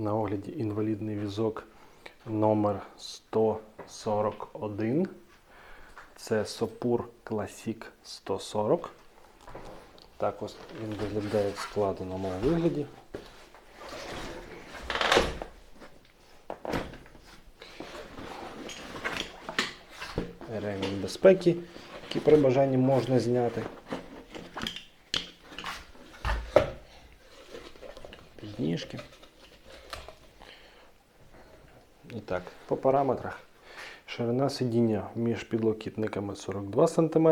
На огляді інвалідний візок номер 141. Це Сопур Classic 140. Так ось він виглядає в складеному вигляді. Ремінь безпеки, який при бажанні можна зняти. Підніжки. І так, по параметрах. Ширина сидіння між підлокітниками 42 см.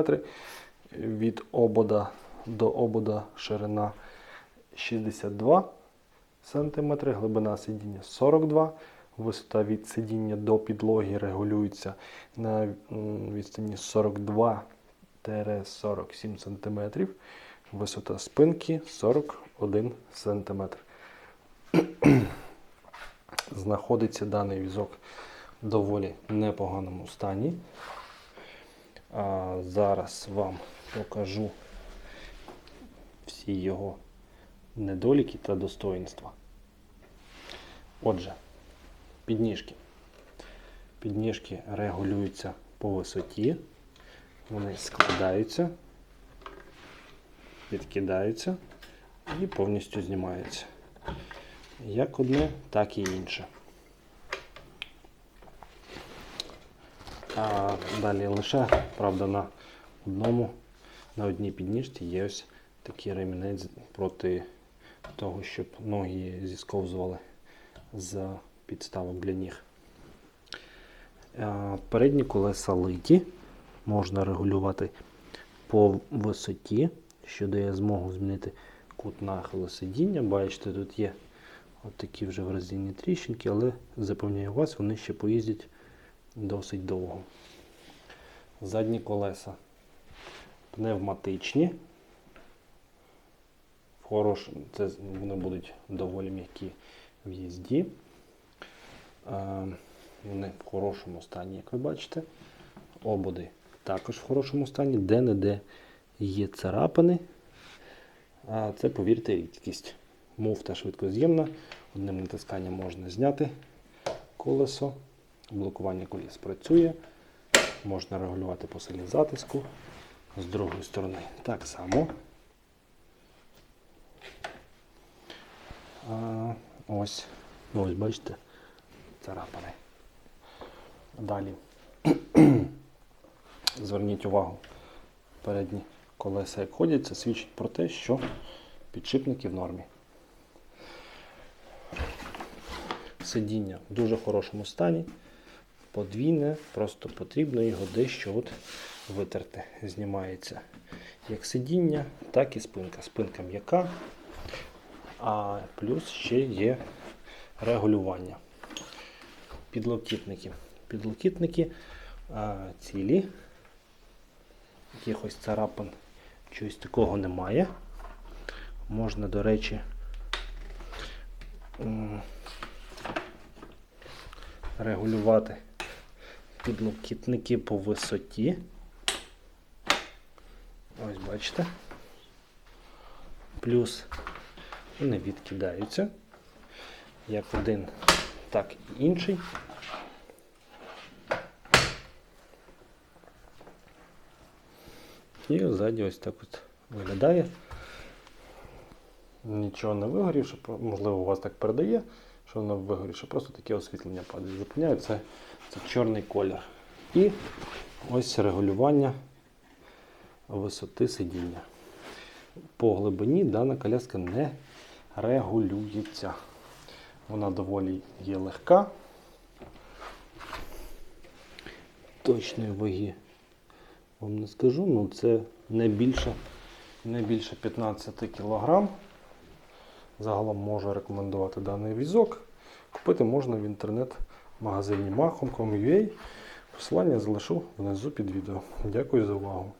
Від обода до обода ширина 62 см, глибина сидіння 42 Висота від сидіння до підлоги регулюється на відстані 42-47 см. Висота спинки 41 см. Знаходиться даний візок в доволі непоганому стані. А зараз вам покажу всі його недоліки та достоїнства. Отже, підніжки. Підніжки регулюються по висоті, вони складаються, відкидаються і повністю знімаються. Як одне, так і інше. А далі лише, правда, на одному, на одній підніжці є ось такий ремінець проти того, щоб ноги зісковзували з підставок для ніг. Передні колеса литі, можна регулювати по висоті, що дає змогу змінити кут нахилу сидіння. Бачите, тут є от такі вже вразінні тріщинки, але запевняю вас, вони ще поїздять досить довго. Задні колеса пневматичні. Хорош, це вони будуть доволі м'які в їзді. Вони в хорошому стані, як ви бачите. Ободи також в хорошому стані, де-не-де є царапини. А це, повірте, рідкість. Муфта швидкоз'ємна. Одним натисканням можна зняти колесо. Блокування коліс працює. Можна регулювати по силі затиску. З другої сторони так само. А, ось. Ну, ось бачите, царапини. Далі. Зверніть увагу, передні колеса як ходять, це свідчить про те, що підшипники в нормі. Сидіння в дуже хорошому стані. Подвійне, просто потрібно його дещо от витерти. Знімається як сидіння, так і спинка. Спинка м'яка, а плюс ще є регулювання. Підлокітники. Підлокітники а, цілі. Якихось царапин, чогось такого немає. Можна, до речі, регулювати підлокітники по висоті. Ось бачите. Плюс вони відкидаються. Як один, так і інший. І ззаді ось так от виглядає. Нічого не вигорівши, можливо, у вас так передає, що воно вигорівши, просто таке освітлення падає. Запевняю, це, це чорний колір. І ось регулювання висоти сидіння. По глибині дана коляска не регулюється. Вона доволі є легка. Точної ваги вам не скажу, ну це не більше, не більше 15 кг. Загалом можу рекомендувати даний візок. Купити можна в інтернет-магазині Mahom.com.ua. Посилання залишу внизу під відео. Дякую за увагу.